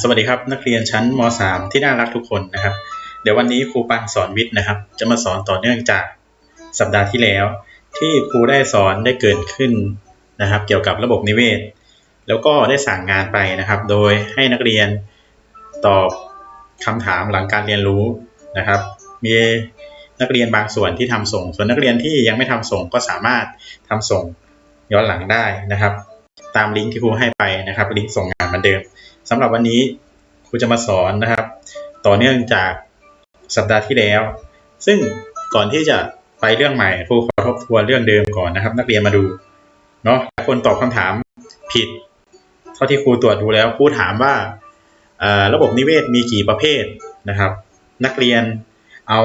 สวัสดีครับนักเรียนชั้นม .3 ที่น่ารักทุกคนนะครับ เดี๋ยววันนี้ครูปังสอนวิทย์นะครับ จะมาสอนต่อเนื่องจากสัปดาห์ที่แล้ว ที่ครูได้สอนได้เกิดขึ้นนะครับ เกี่ยวกับระบบนิเวศ แล้วก็ได้สั่งงานไปนะครับ โดยให้นักเรียนตอบคำถามหลังการเรียนรู้นะครับ มีนักเรียนบางส่วนที่ทำส่ง ส่วนนักเรียนที่ยังไม่ทำส่งก็สามารถทำส่งย้อนหลังได้นะครับ ตามลิงก์ที่ครูให้ไปนะครับลิงก์ส่งงานเหมือนเดิม สำหรับวันนี้ครูจะมาสอนนะครับ ต่อเนื่องจากสัปดาห์ที่แล้ว ซึ่งก่อนที่จะไปเรื่องใหม่ครูขอทบทวนเรื่องเดิมก่อนนะครับ นักเรียนมาดูเนาะคนตอบคำถามผิด เท่าที่ครูตรวจดูแล้วครูถามว่าระบบนิเวศมีกี่ประเภทนะครับ นักเรียนเอา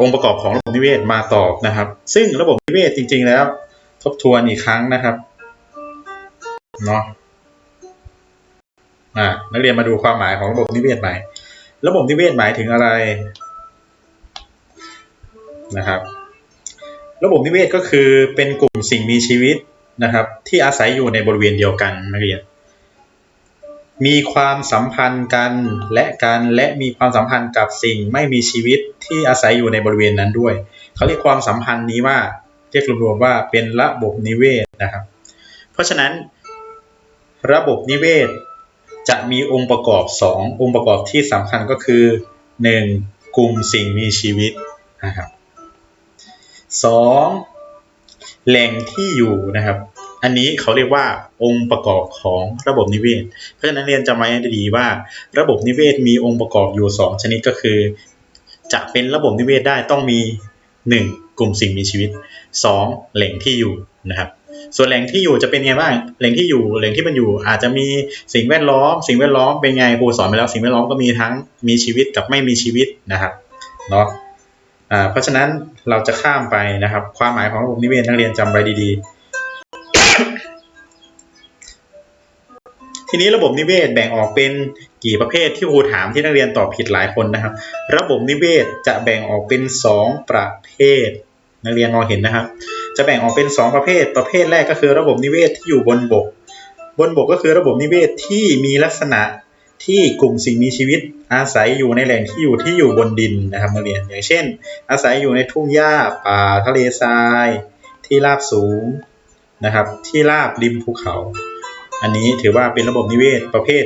องค์ประกอบของระบบนิเวศมาตอบนะครับ ซึ่งระบบนิเวศจริง ๆ แล้ว ทบทวนอีกครั้งนะครับเนาะ อ่านักเรียนมาดูความหมายของระบบนิเวศใหม่ ระบบนิเวศหมายถึงอะไรนะครับ ระบบนิเวศก็คือเป็นกลุ่มสิ่งมีชีวิตนะครับ ที่อาศัยอยู่ในบริเวณเดียวกันนักเรียน มีความสัมพันธ์กันและกันและมีความสัมพันธ์กับสิ่งไม่มีชีวิตที่อาศัยอยู่ในบริเวณนั้นด้วยเขาเรียกความสัมพันธ์นี้ว่าเรียกรวมๆว่าเป็นระบบนิเวศนะครับ เพราะฉะนั้น ระบบนิเวศ จะมีองค์ประกอบ 2 องค์ประกอบที่สำคัญก็คือ 1. กลุ่มสิ่งมีชีวิตนะครับ 2. แหล่งที่อยู่นะครับ อันนี้เขาเรียกว่าองค์ประกอบของระบบนิเวศ เพราะฉะนั้นเรียนจำไว้ให้ดีว่า ระบบนิเวศมีองค์ประกอบอยู่ 2 ชนิดก็คือ จะเป็นระบบนิเวศได้ต้องมี 1. กลุ่มสิ่งมีชีวิต 2. แหล่งที่อยู่นะครับ ส่วนแหล่งที่อยู่จะเป็นไงบ้างแหล่งที่อยู่แหล่งที่มันอยู่ อาจจะมีสิ่งแวดล้อม สิ่งแวดล้อมเป็นไงครูสอนไปแล้วสิ่งแวดล้อมก็มีทั้งมีชีวิตกับไม่มีชีวิตนะครับเนาะอ่าเพราะฉะนั้นเราจะข้ามไปนะครับ ความหมายของระบบนิเวศนักเรียนจำไว้ดีๆ ทีนี้ระบบนิเวศแบ่งออกเป็นกี่ประเภทที่ครูถามที่นักเรียนตอบผิดหลายคนนะครับ ระบบนิเวศจะแบ่งออกเป็น 2 ประเภท นักเรียนมองเห็นนะครับ จะแบ่งออกเป็น 2 ประเภท ประเภทแรกก็คือระบบนิเวศที่อยู่บนบก บนบกก็คือระบบนิเวศที่มีลักษณะที่กลุ่มสิ่งมีชีวิต อาศัยอยู่ในแหล่งที่อยู่ที่อยู่บนดินนะครับนักเรียนอย่างเช่น อาศัยอยู่ในทุ่งหญ้าป่าทะเลทราย ที่ราบสูงนะครับ ที่ราบริมภูเขา อันนี้ถือว่าเป็นระบบนิเวศประเภท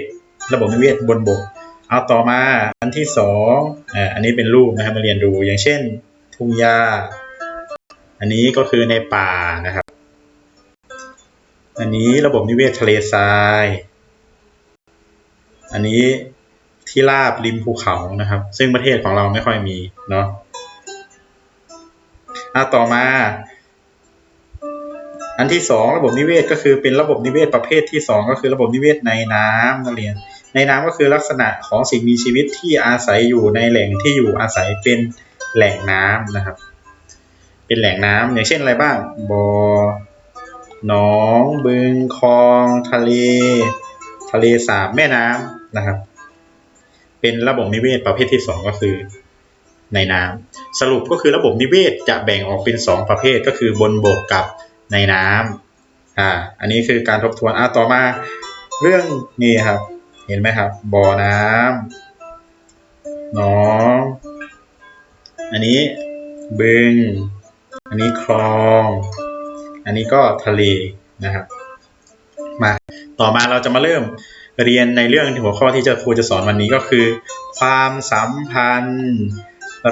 ระบบนิเวศบนบก เอาต่อมาอันที่สองอ่าอันนี้เป็นรูปนะครับมาเรียนดูอย่างเช่น ทุ่งหญ้า อันนี้ก็คือในป่านะครับ อันนี้ระบบนิเวศทะเลทราย อันนี้ที่ราบริมภูเขานะครับ ซึ่งประเทศของเราไม่ค่อยมีเนาะอะต่อมา อันที่สองระบบนิเวศก็คือเป็นระบบนิเวศประเภทที่สองก็คือระบบนิเวศในน้ำนักเรียน ในน้ำก็คือลักษณะของสิ่งมีชีวิตที่อาศัยอยู่ในแหล่งที่อยู่อาศัยเป็นแหล่งน้ำนะครับ เป็นแหล่งน้ำอย่างเช่นอะไรบ้างบ่อหนองบึงคลอง ทะเล ทะเลสาบแม่น้ำนะครับ เป็นระบบนิเวศประเภทที่สองก็คือในน้ำสรุปก็คือระบบนิเวศจะแบ่งออกเป็นสองประเภทก็คือบนบกกับในน้ำอ่าอันนี้คือการทบทวนอ่าต่อมาเรื่องนี้ครับ เห็นไหมครับบ่อน้ำหนอง อันนี้บึง อันนี้คลอง อันนี้ก็ทะเลนะครับ มาต่อมาเราจะมาเริ่มเรียนในเรื่องหัวข้อที่จะครูจะสอนวันนี้ก็คือ ความสัมพันธ์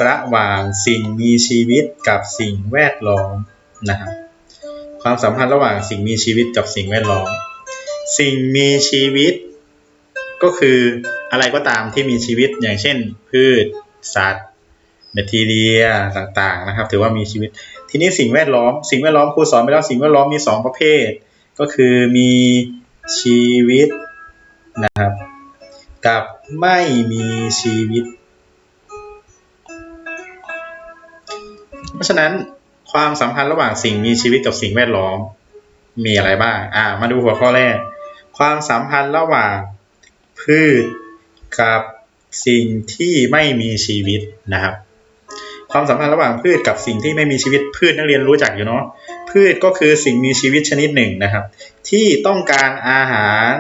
ระหว่างสิ่งมีชีวิตกับสิ่งแวดล้อมนะครับความสัมพันธ์ระหว่างสิ่งมีชีวิตกับสิ่งแวดล้อม สิ่งมีชีวิต ก็คืออะไรก็ตามที่มีชีวิตอย่างเช่น พืช สัตว์แบคทีเรียต่างๆนะครับ ถือว่ามีชีวิต ทีนี้สิ่งแวดล้อม สิ่งแวดล้อมครูสอนไปแล้วสิ่งแวดล้อมมีสองประเภท ก็คือมีชีวิตนะครับกับไม่มีชีวิต เพราะฉะนั้นความสัมพันธ์ระหว่างสิ่งมีชีวิตกับสิ่งแวดล้อมมีอะไรบ้าง อ่า มาดูหัวข้อแรก ความสัมพันธ์ระหว่างพืชกับสิ่งที่ไม่มีชีวิตนะครับ ความสัมพันธ์ระหว่างพืชกับสิ่งที่ไม่มีชีวิตพืชนักเรียนรู้จักอยู่เนาะพืชก็คือสิ่งมีชีวิตชนิดหนึ่งนะครับ ที่ต้องการอาหาร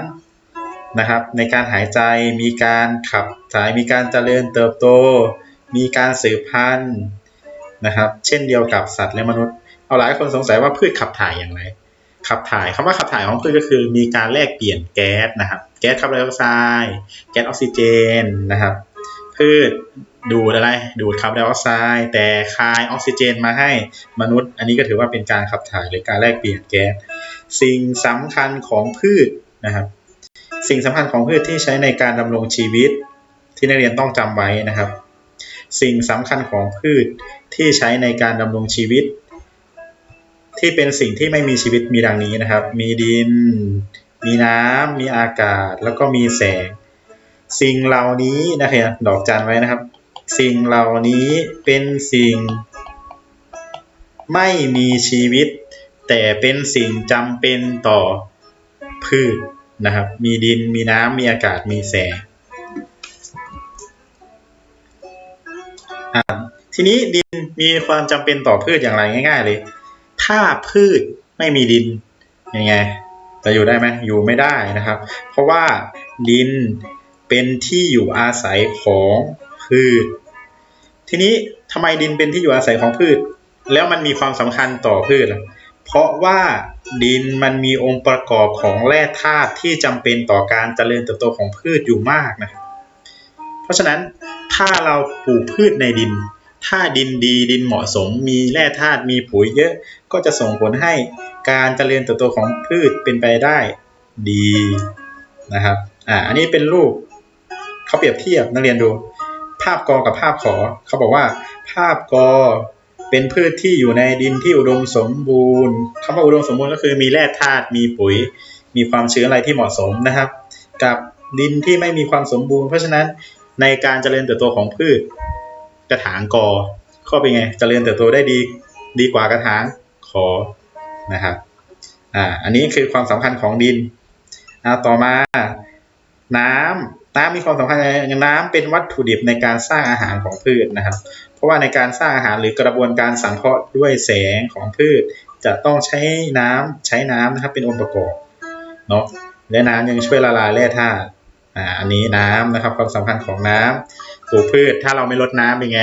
นะครับในการหายใจมีการขับถ่ายมีการเจริญเติบโต มีการสืบพันธุ์นะครับ เช่นเดียวกับสัตว์และมนุษย์ เอาหลายคนสงสัยว่าพืชขับถ่ายอย่างไรขับถ่ายคำว่าขับถ่ายของพืชก็คือมีการแลกเปลี่ยนแก๊สนะครับ แก๊สคาร์บอนไดออกไซด์แก๊สออกซิเจนนะครับ พืช ดูดอะไร ดูดคาร์บอนไดออกไซด์แต่คายออกซิเจนมาให้มนุษย์ อันนี้ก็ถือว่าเป็นการขับถ่ายหรือการแลกเปลี่ยนแก๊สสิ่งสำคัญของพืชนะครับ สิ่งสำคัญของพืชที่ใช้ในการดำรงชีวิตที่นักเรียนต้องจำไว้นะครับ สิ่งสำคัญของพืชที่ใช้ในการดำรงชีวิต ที่เป็นสิ่งที่ไม่มีชีวิตมีดังนี้นะครับ มีดิน มีน้ำมีอากาศ แล้วก็มีแสง สิ่งเหล่านี้นะครับดอกจันไว้นะครับ สิ่งเหล่านี้เป็นสิ่ง ไม่มีชีวิต แต่เป็นสิ่งจำเป็นต่อพืชนะครับ มีดินมีน้ำมีอากาศมีแสงทีนี้ดินมีความจำเป็นต่อพืชอย่างไรง่าย ๆ เลย ถ้าพืชไม่มีดินยังไงจะอยู่ได้ไหมอยู่ไม่ได้นะครับ เพราะว่าดินเป็นที่อยู่อาศัยของพืช ทีนี้ทำไมดินเป็นที่อยู่อาศัยของพืช แล้วมันมีความสำคัญต่อพืชล่ะเพราะว่าดินมันมีองค์ประกอบของแร่ธาตุที่จำเป็นต่อการเจริญเติบโตของพืชอยู่มากนะเพราะฉะนั้นถ้าเราปลูกพืชในดิน ถ้าดินดีดินเหมาะสม มีแร่ธาตุมีปุ๋ยเยอะก็จะส่งผลให้การเจริญเติบโตของพืชเป็นไปได้ดีนะครับอ่าอันนี้เป็นรูปเขาเปรียบเทียบนักเรียนดู ภาพกอกับภาพขอ เขาบอกว่า ภาพกอเป็นพืชที่อยู่ในดินที่อุดมสมบูรณ์คำว่าอุดมสมบูรณ์ก็คือมีแร่ธาตุมีปุ๋ย มีความชื้นอะไรที่เหมาะสมนะครับ กับดินที่ไม่มีความสมบูรณ์ เพราะฉะนั้นในการเจริญเติบโตของพืช กระถางกอข้อเป็นไงเจริญเติบโตได้ดีดีกว่ากระถางขอนะครับอ่าอันนี้คือความสำคัญของดินอ่าต่อมาน้ำ น้ำมีความสำคัญอย่างน้ำเป็นวัตถุดิบในการสร้างอาหารของพืชนะครับ เพราะว่าในการสร้างอาหารหรือกระบวนการสังเคราะห์ด้วยแสงของพืช จะต้องใช้น้ำใช้น้ำนะครับเป็นองค์ประกอบเนาะและน้ำยังช่วยละลายแร่ธาตุอ่าอันนี้น้ำนะครับความสำคัญของน้ำปลูกพืชถ้าเราไม่ลดน้ำเป็นไง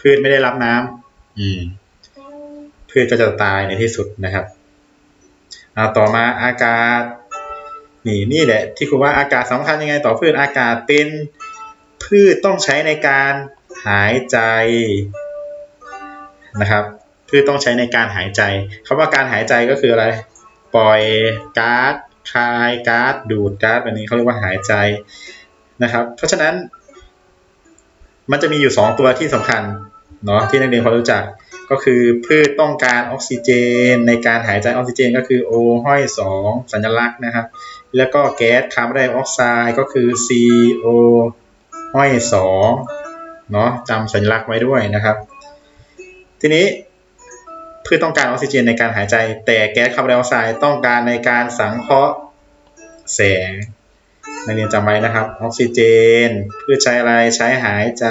พืชไม่ได้รับน้ำอืม พืชก็จะตายในที่สุดนะครับเอาต่อมาอากาศ นี่นี่แหละที่คุณว่าอากาศสำคัญยังไงต่อพืชอากาศเป็นพืชต้องใช้ในการหายใจนะครับพืชต้องใช้ในการหายใจคำว่าการหายใจก็คืออะไร ปล่อยก๊าซคายก๊าซดูดก๊าซแบบนี้เขาเรียกว่าหายใจนะครับ เพราะฉะนั้น มันจะมีอยู่ 2 ตัวที่สำคัญเนาะที่นักเรียนพอรู้จัก ก็คือพืชต้องการออกซิเจน ในการหายใจออกซิเจน ก็คือ O ห้อย2สัญลักษณ์นะครับ แล้วก็แก๊สคาร์บอนไดออกไซด์ก็คือ CO ห้อย2เนาะจำสัญลักษณ์ไว้ด้วยนะครับ ทีนี้พืชต้องการออกซิเจนในการหายใจ แต่แก๊สคาร์บอนไดออกไซด์ต้องการในการสังเคราะห์แสง นักเรียนจำไว้นะครับ ออกซิเจนพืชใช้อะไรใช้หายใจ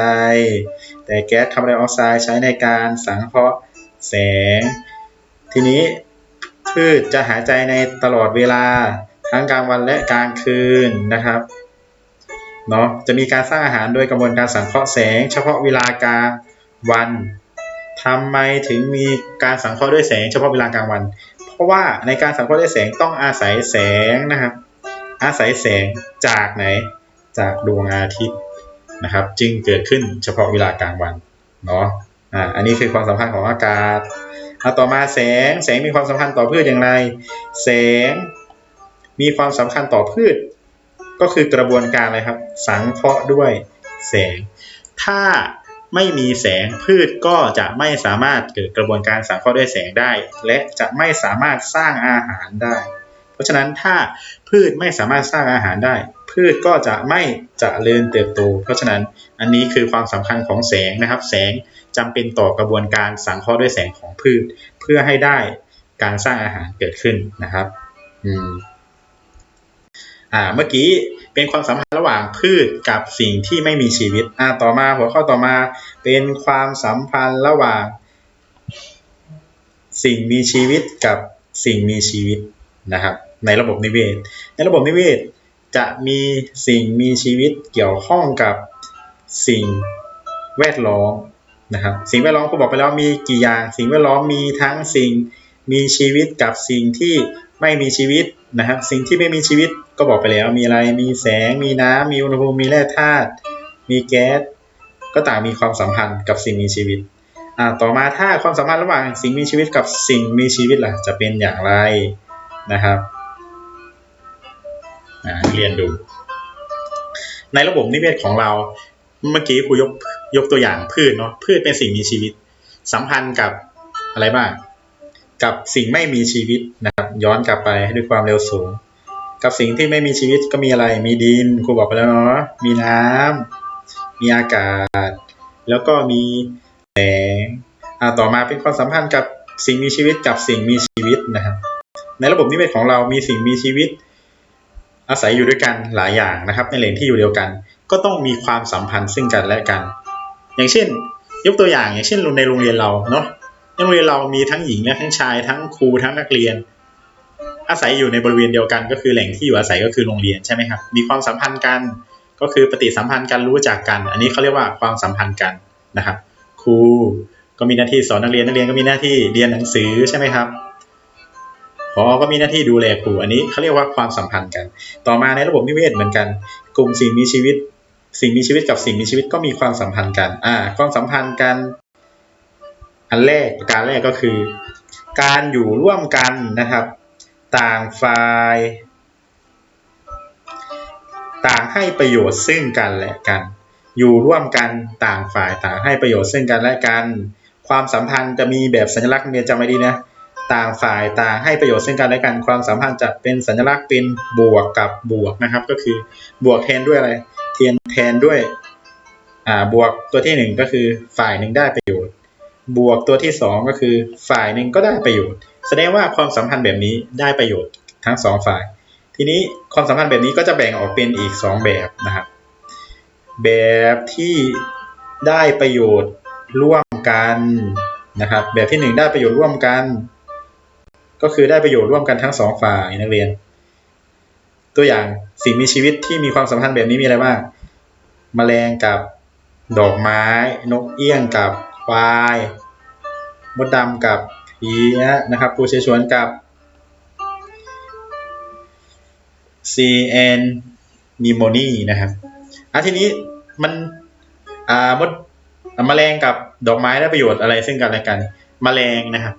แต่แก๊สคาร์บอนไดออกไซด์ใช้ในการสังเคราะห์แสง ทีนี้พืชจะหายใจในตลอดเวลาทั้งกลางวันและกลางคืนนะครับเนาะจะมีการสร้างอาหารโดยกระบวนการสังเคราะห์แสง เฉพาะเวลากลางวันทำไมถึงมีการสังเคราะห์ด้วยแสง เฉพาะเวลากลางวัน เพราะว่าในการสังเคราะห์ด้วยแสงต้องอาศัยแสงนะครับ อาศัยแสงจากไหนจากดวงอาทิตย์นะครับ จึงเกิดขึ้นเฉพาะเวลากลางวันเนาะอ่าอันนี้คือความสัมพันธ์ของอากาศเอาต่อมาแสงแสงมีความสัมพันธ์ต่อพืชอย่างไร แสงมีความสำคัญต่อพืช ก็คือกระบวนการอะไรครับ สังเคราะห์ด้วยแสง ถ้าไม่มีแสงพืชก็จะไม่สามารถเกิดกระบวนการสังเคราะห์ด้วยแสงได้ และจะไม่สามารถสร้างอาหารได้ ราะฉะนั้นถ้าพืชไม่สามารถสร้างอาหารได้ พืชก็จะไม่จเจริญเติบโต เพราะฉะนั้นอันนี้คือความสำคัญของแสงนะครับ แสงจำเป็นต่อกระบวนการสังเคราะห์ด้วยแสงของพืช เพื่อให้ได้การสร้างอาหารเกิดขึ้นนะครับอืมอ่าเมื่อกี้เป็นความสัมพันธ์ระหว่างพืชกับสิ่งที่ไม่มีชีวิตอ่าต่อมาหัวข้อต่อมาเป็นความสัมพันธ์ระหว่าง สิ่งมีชีวิตกับสิ่งมีชีวิตนะครับ ในระบบนิเวศ ในระบบนิเวศจะมีสิ่งมีชีวิตเกี่ยวข้องกับสิ่งแวดล้อมนะครับ สิ่งแวดล้อมก็บอกไปแล้วมีกี่อย่าง สิ่งแวดล้อมมีทั้งสิ่งมีชีวิตกับสิ่งที่ไม่มีชีวิตนะครับ สิ่งที่ไม่มีชีวิตก็บอกไปแล้ว มีอะไร มีแสง มีน้ำมีอุณหภูมิ มีแร่ธาตุ มีแก๊ส ก็ต่างมีความสัมพันธ์กับสิ่งมีชีวิต อ่า ต่อมาถ้าความสัมพันธ์ระหว่างสิ่งมีชีวิตกับสิ่งมีชีวิตล่ะ จะเป็นอย่างไรนะครับ เรียนดู ในระบบนิเวศของเรา เมื่อกี้ครูยกยกตัวอย่างพืชเนาะพืชเป็นสิ่งมีชีวิต สัมพันธ์กับอะไรบ้าง กับสิ่งไม่มีชีวิตนะครับ ย้อนกลับไปด้วยความเร็วสูง กับสิ่งที่ไม่มีชีวิตก็มีอะไร มีดินครูบอกไปแล้วเนาะมีน้ำมีอากาศ แล้วก็มีแสงต่อมาเป็นความสัมพันธ์กับสิ่งมีชีวิตกับสิ่งมีชีวิตนะครับในระบบนิเวศของเรามีสิ่งมีชีวิต อาศัยอยู่ด้วยกันหลายอย่างนะครับ ในแหล่งที่อยู่เดียวกัน ก็ต้องมีความสัมพันธ์ซึ่งกันและกัน อย่างเช่น ยกตัวอย่างอย่างเช่นในโรงเรียนเราเนาะในโรงเรียนเรามีทั้งหญิงและทั้งชาย ทั้งครูทั้งนักเรียน อาศัยอยู่ในบริเวณเดียวกันก็คือแหล่งที่อยู่อาศัยก็คือโรงเรียนใช่ไหมครับมีความสัมพันธ์กันก็คือปฏิสัมพันธ์กันรู้จักกัน อันนี้เขาเรียกว่าความสัมพันธ์กันนะครับ ครูก็มีหน้าที่สอนนักเรียนนักเรียนก็มีหน้าที่เรียนหนังสือใช่ไหมครับ พอก็มีหน้าที่ดูแลครูอันนี้เขาเรียกว่าความสัมพันธ์กัน ต่อมาในระบบนิเวศเหมือนกัน กลุ่มสิ่งมีชีวิต สิ่งมีชีวิตกับสิ่งมีชีวิตก็มีความสัมพันธ์กันอ่าความสัมพันธ์กัน อันแรกการแรกก็คือ การอยู่ร่วมกันนะครับ ต่างฝ่ายต่างให้ประโยชน์ซึ่งกันและกัน อยู่ร่วมกันต่างฝ่ายต่างให้ประโยชน์ซึ่งกันและกัน ความสัมพันธ์จะมีแบบสัญลักษณ์เรียจำไว้ดีนะ ต่างฝ่ายต่างให้ประโยชน์ซึ่งกันและกันความสัมพันธ์จะเป็นสัญลักษณ์เป็นบวกกับบวกนะครับ ก็คือบวกแทนด้วยอะไรเทียนแทนด้วยอ่าบวกตัวที่หนึ่งก็คือฝ่ายหนึ่งได้ประโยชน์ บวกตัวที่สองก็คือฝ่ายหนึ่งก็ได้ประโยชน์ แสดงว่าความสัมพันธ์แบบนี้ได้ประโยชน์ทั้งสองฝ่าย ทีนี้ความสัมพันธ์แบบนี้ก็จะแบ่งออกเป็นอีกสองแบบนะครับ แบบที่ได้ประโยชน์ร่วมกันนะครับ แบบที่หนึ่งได้ประโยชน์ร่วมกัน ก็คือได้ประโยชน์ร่วมกันทั้งสองฝ่ายนักเรียน ตัวอย่างสิ่งมีชีวิตที่มีความสัมพันธ์แบบนี้มีอะไรบ้างแมลงกับดอกไม้ นกเอี้ยงกับควายมดดำกับเพี้ยนะครับปูเชฉวนกับ C N n e m o n y นะครับอะทีนี้มันอ่ามดอะแมลงกับดอกไม้ได้ประโยชน์อะไรซึ่งกันและกันแมลงนะครับ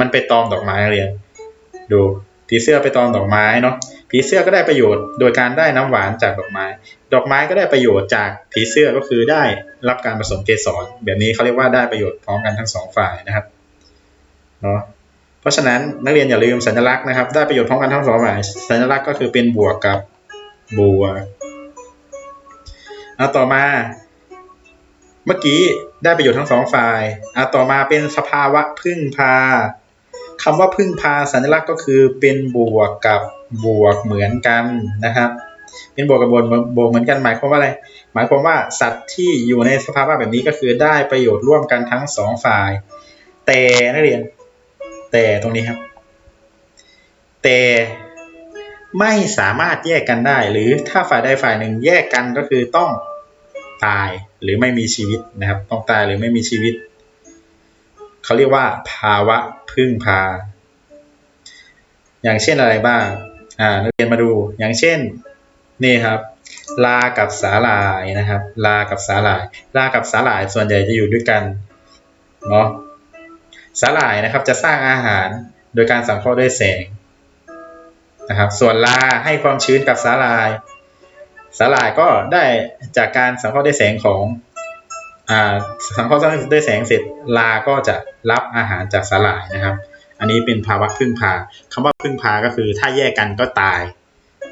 มันไปตอมดอกไม้เรียน ดูผีเสื้อไปตอมดอกไม้เนาะผีเสื้อก็ได้ประโยชน์โดยการได้น้ำหวานจากดอกไม้ ดอกไม้ก็ได้ประโยชน์จากผีเสื้อก็คือได้รับการผสมเกสรแบบนี้เขาเรียกว่าได้ประโยชน์พร้อมกันทั้งสองฝ่ายนะครับเนาะเพราะฉะนั้นนักเรียนอย่าลืมสัญลักษณ์นะครับ ได้ประโยชน์พร้อมกันทั้งสองฝ่ายสัญลักษณ์ก็คือเป็นบวกกับบวกเอาต่อมา เมื่อกี้ได้ประโยชน์ทั้งสองฝ่ายอะต่อมาเป็นสภาวะพึ่งพา คำว่าพึ่งพาสัญลักษณ์ก็คือเป็นบวกกับบวกเหมือนกันนะครับ เป็นบวกกับบวกบวกเหมือนกันหมายความว่าอะไร หมายความว่าสัตว์ที่อยู่ในสภาวะแบบนี้ก็คือได้ประโยชน์ร่วมกันทั้งสองฝ่าย แต่นักเรียน แต่ตรงนี้ครับ แต่ไม่สามารถแยกกันได้ หรือถ้าฝ่ายใดฝ่ายหนึ่งแยกกันก็คือต้องตายหรือไม่มีชีวิตนะครับ ต้องตายหรือไม่มีชีวิต เขาเรียกว่า ภาวะพึ่งพา อย่างเช่นอะไรบ้างอ่านักเรียนมาดูอย่างเช่นนี่ครับ ลากับสาหร่ายนะครับ ลากับสาหร่าย ลากับสาหร่ายส่วนใหญ่จะอยู่ด้วยกันเนาะสาหร่ายนะครับจะสร้างอาหารโดยการสังเคราะห์ด้วยแสงนะครับ ส่วนลาให้ความชื้นกับสาหร่าย สาหร่ายก็ได้จากการสังเคราะห์ด้วยแสงของ สังเคราะห์ด้วยแสงเสร็จลาก็จะรับอาหารจากสาหร่ายนะครับ อันนี้เป็นภาวะพึ่งพาคำว่าพึ่งพาก็คือถ้าแยกกันก็ตาย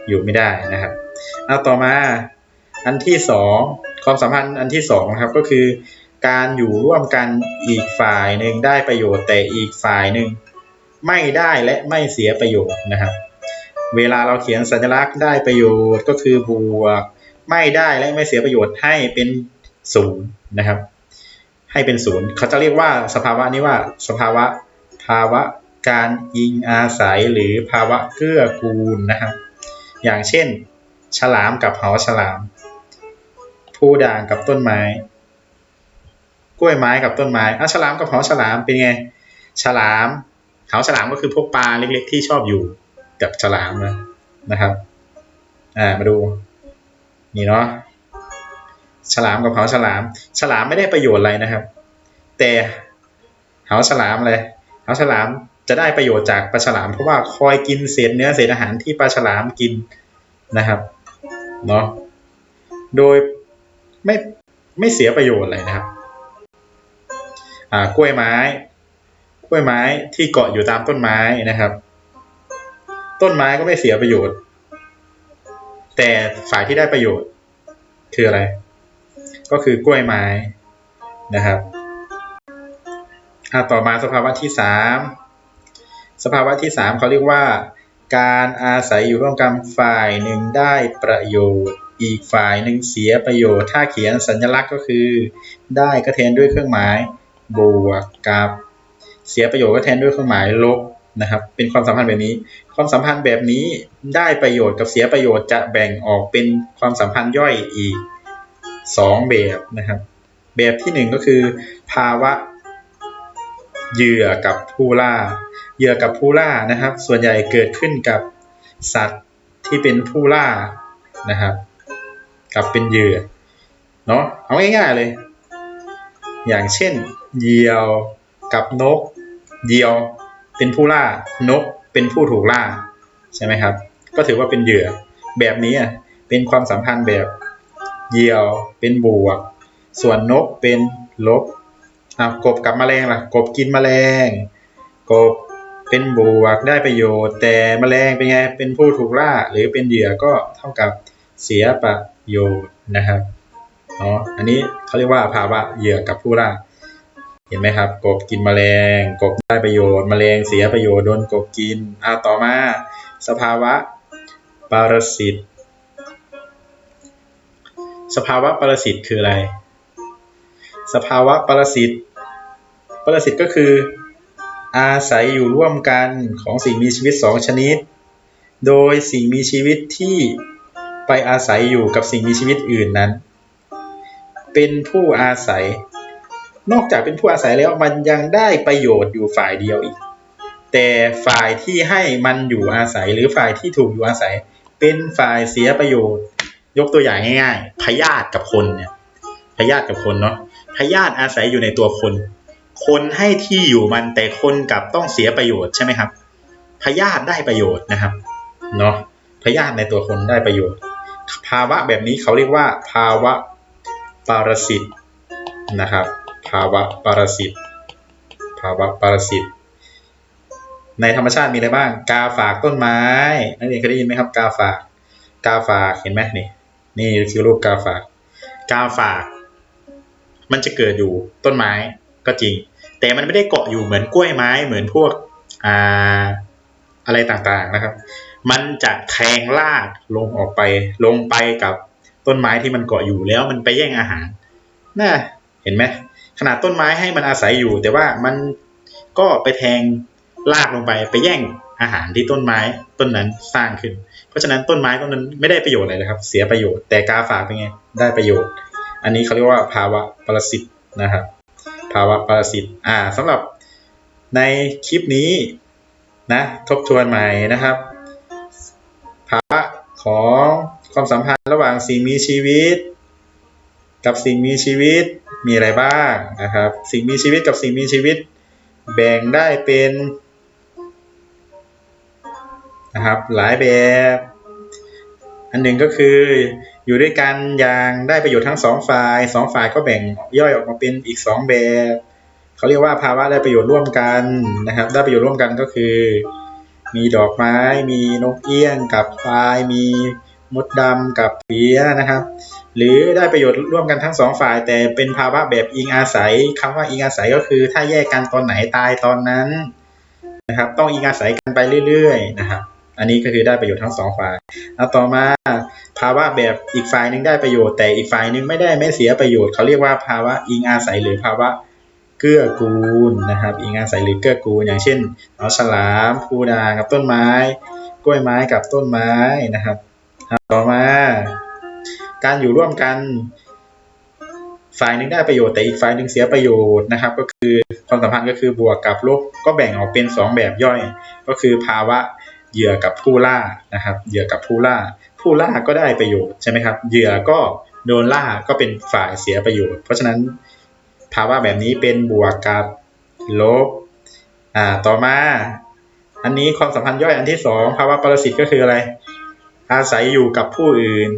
อยู่ไม่ได้นะครับเอาต่อมาอันที่สองความสัมพันธ์อันที่สองนะครับก็คือ การอยู่ร่วมกันอีกฝ่ายหนึ่งได้ประโยชน์แต่อีกฝ่ายหนึ่งไม่ได้และไม่เสียประโยชน์นะครับ เวลาเราเขียนสัญลักษณ์ได้ประโยชน์ก็คือบวก ไม่ได้และไม่เสียประโยชน์ให้เป็น ศูนย์นะครับ ให้เป็นศูนย์เขาจะเรียกว่าสภาวะนี้ว่าสภาวะภาวะการยิงอาศัยหรือภาวะเกื้อกูลนะครับ อย่างเช่น ฉลามกับหาฉลาม ผู้ด่างกับต้นไม้ กล้วยไม้กับต้นไม้อะฉลามกับหาฉลามเป็นไง ฉลามเหาฉลามก็คือพวกปลาเล็กๆที่ชอบอยู่กับฉลามนะนะครับ อ่ามาดู นี่เนาะ ฉลามกับเหาฉลาม ฉลามไม่ได้ประโยชน์อะไรนะครับ แต่เหาฉลามเลยเหาฉลามจะได้ประโยชน์จากปลาฉลาม เพราะว่าคอยกินเศษเนื้อเศษอาหารที่ปลาฉลามกินนะครับเนาะโดยไม่ไม่เสียประโยชน์อะไรนะครับอ่ากล้วยไม้กล้วยไม้ที่เกาะอยู่ตามต้นไม้นะครับ ต้นไม้ก็ไม่เสียประโยชน์ แต่ฝ่ายที่ได้ประโยชน์คืออะไร ก็คือกล้วยไม้นะครับอ่าต่อมาสภาวะที่สามสภาวะที่สามเขาเรียกว่า การอาศัยอยู่ร่วมกันฝ่ายหนึ่งได้ประโยชน์ อีกฝ่ายหนึ่งเสียประโยชน์ ถ้าเขียนสัญลักษณ์ก็คือ ได้ก็แทนด้วยเครื่องหมายบวกกับ เสียประโยชน์ก็แทนด้วยเครื่องหมายลบนะครับ เป็นความสัมพันธ์แบบนี้ ความสัมพันธ์แบบนี้ได้ประโยชน์กับเสียประโยชน์จะแบ่งออกเป็นความสัมพันธ์ย่อยอีก สองแบบนะครับ แบบที่หนึ่งก็คือ ภาวะเหยื่อกับผู้ล่า เหยื่อกับผู้ล่านะครับ ส่วนใหญ่เกิดขึ้นกับสัตว์ที่เป็นผู้ล่านะครับกับเป็นเหยื่อเนาะเอาง่ายๆเลย อย่างเช่นเหยี่ยวกับนกเหยี่ยวเป็นผู้ล่านกเป็นผู้ถูกล่าใช่ไหมครับ ก็ถือว่าเป็นเหยื่อแบบนี้อะเป็นความสัมพันธ์แบบ เหยี่ยวเป็นบวก ส่วนนกเป็นลบอะกบกับแมลงล่ะ กบกินแมลง กบเป็นบวกได้ประโยชน์ แต่แมลงเป็นไงเป็นผู้ถูกล่าหรือเป็นเหยื่อก็เท่ากับเสียประโยชน์นะครับเนาะอันนี้เขาเรียกว่าภาวะเหยื่อกับผู้ล่าเห็นไหมครับ กบกินแมลง กบได้ประโยชน์ แมลงเสียประโยชน์โดนกบกินอ่าต่อมา สภาวะปรสิต สภาวะปรสิตคืออะไร สภาวะปรสิตปรสิตก็คือ อาศัยอยู่ร่วมกันของสิ่งมีชีวิตสองชนิด โดยสิ่งมีชีวิตที่ไปอาศัยอยู่กับสิ่งมีชีวิตอื่นนั้น เป็นผู้อาศัย นอกจากเป็นผู้อาศัยแล้วมันยังได้ประโยชน์อยู่ฝ่ายเดียวอีก แต่ฝ่ายที่ให้มันอยู่อาศัยหรือฝ่ายที่ถูกอยู่อาศัย เป็นฝ่ายเสียประโยชน์ ยกตัวอย่างง่ายๆพยาธิกับคนเนี่ยพยาธิกับคนเนาะพยาธิอาศัยอยู่ในตัวคน คนให้ที่อยู่มันแต่คนกับต้องเสียประโยชน์ใช่ไหมครับพยาธิได้ประโยชน์นะครับเนาะพยาธิในตัวคนได้ประโยชน์ ภาวะแบบนี้เขาเรียกว่า ภาวะปรสิตนะครับ ภาวะปรสิตภาวะปรสิตในธรรมชาติมีอะไรบ้าง กาฝากต้นไม้นักเรียนเคยได้ยินไหมครับ กาฝาก กาฝากเห็นไหมนี่ นี่คือรูปกาฝาก กาฝาก มันจะเกิดอยู่ต้นไม้ก็จริง แต่มันไม่ได้เกาะอยู่เหมือนกล้วยไม้เหมือนพวกอ่าอะไรต่างๆนะครับ มันจะแทงรากลงออกไป ลงไปกับต้นไม้ที่มันเกาะอยู่แล้วมันไปแย่งอาหารน่าเห็นไหมขนาดต้นไม้ให้มันอาศัยอยู่ แต่ว่ามันก็ไปแทงรากลงไปไปแย่ง อาหารที่ต้นไม้ต้นนั้นสร้างขึ้น เพราะฉะนั้นต้นไม้ต้นนั้นไม่ได้ประโยชน์อะไรเลยครับ เสียประโยชน์แต่กาฝากเป็นไงได้ประโยชน์ อันนี้เขาเรียกว่าภาวะปรสิตนะครับ ภาวะปรสิตอ่าสำหรับในคลิปนี้นะทบทวนใหม่นะครับ ภาวะของความสัมพันธ์ระหว่างสิ่งมีชีวิต กับสิ่งมีชีวิตมีอะไรบ้างนะครับ สิ่งมีชีวิตกับสิ่งมีชีวิต แบ่งได้เป็น นะครับ หลายแบบ อันหนึ่งก็คืออยู่ด้วยกันอย่างได้ประโยชน์ทั้งสองฝ่ายสองฝ่ายก็แบ่งย่อยออกมาเป็นอีกสองแบบเขาเรียกว่าภาวะได้ประโยชน์ร่วมกันนะครับ ได้ประโยชน์ร่วมกันก็คือ มีดอกไม้ มีนกเอี้ยงกับควายมีมดดำกับเปียนะครับ หรือได้ประโยชน์ร่วมกันทั้งสองฝ่าย แต่เป็นภาวะแบบอิงอาศัยคำว่าอิงอาศัยก็คือ ถ้าแยกกันตอนไหนตายตอนนั้นนะครับ ต้องอิงอาศัยกันไปเรื่อยๆนะครับ อันนี้ก็คือได้ประโยชน์ทั้งสองฝ่ายเอาต่อมาภาวะแบบอีกฝ่ายหนึ่งได้ประโยชน์แต่อีกฝ่ายหนึ่งไม่ได้ไม่เสียประโยชน์เขาเรียกว่าภาวะอิงอาศัยหรือภาวะเกื้อกูลนะครับอิงอาศัยหรือเกื้อกูล อย่างเช่นเอาฉลามพูดากับต้นไม้ กล้วยไม้กับต้นไม้นะครับ ต่อมา การอยู่ร่วมกัน ฝ่ายหนึ่งได้ประโยชน์แต่อีกฝ่ายหนึ่งเสียประโยชน์นะครับ ก็คือความสัมพันธ์ก็คือบวกกับลบก็แบ่งออกเป็นสองแบบย่อย ก็คือภาวะ เหยื่อกับผู้ล่านะครับเหยื่อกับผู้ล่า ผู้ล่าก็ได้ประโยชน์ใช่ไหมครับเหยื่อก็โดนล่าก็เป็นฝ่ายเสียประโยชน์ เพราะฉะนั้นภาวะแบบนี้เป็นบวกกับลบอ่าต่อมาอันนี้ความสัมพันธ์ย่อยอันที่สองภาวะปรสิตก็คืออะไร อาศัยอยู่กับผู้อื่น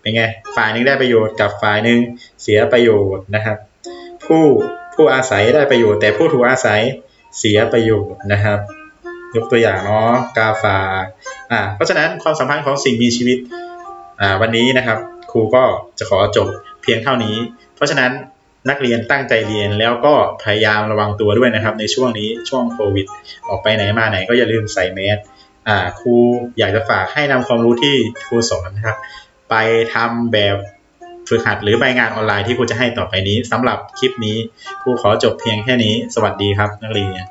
เป็นไงฝ่ายหนึ่งได้ประโยชน์กับฝ่ายหนึ่งเสียประโยชน์นะครับ ผู้ผู้อาศัยได้ประโยชน์ แต่ผู้ถูกอาศัยเสียประโยชน์นะครับ ยกตัวอย่างเนาะกาฝาอ่าเพราะฉะนั้นความสัมพันธ์ของสิ่งมีชีวิตอ่าวันนี้นะครับ ครูก็จะขอจบเพียงเท่านี้ เพราะฉะนั้นนักเรียนตั้งใจเรียนแล้วก็พยายามระวังตัวด้วยนะครับ ในช่วงนี้ช่วงโควิด ออกไปไหนมาไหนก็อย่าลืมใส่แมสอ่าครูอยากจะฝากให้นำความรู้ที่ครูสอนนะครับ ไปทำแบบฝึกหัดหรือใบงานออนไลน์ที่ครูจะให้ต่อไปนี้สำหรับคลิปนี้ครูขอจบเพียงแค่นี้ สวัสดีครับนักเรียน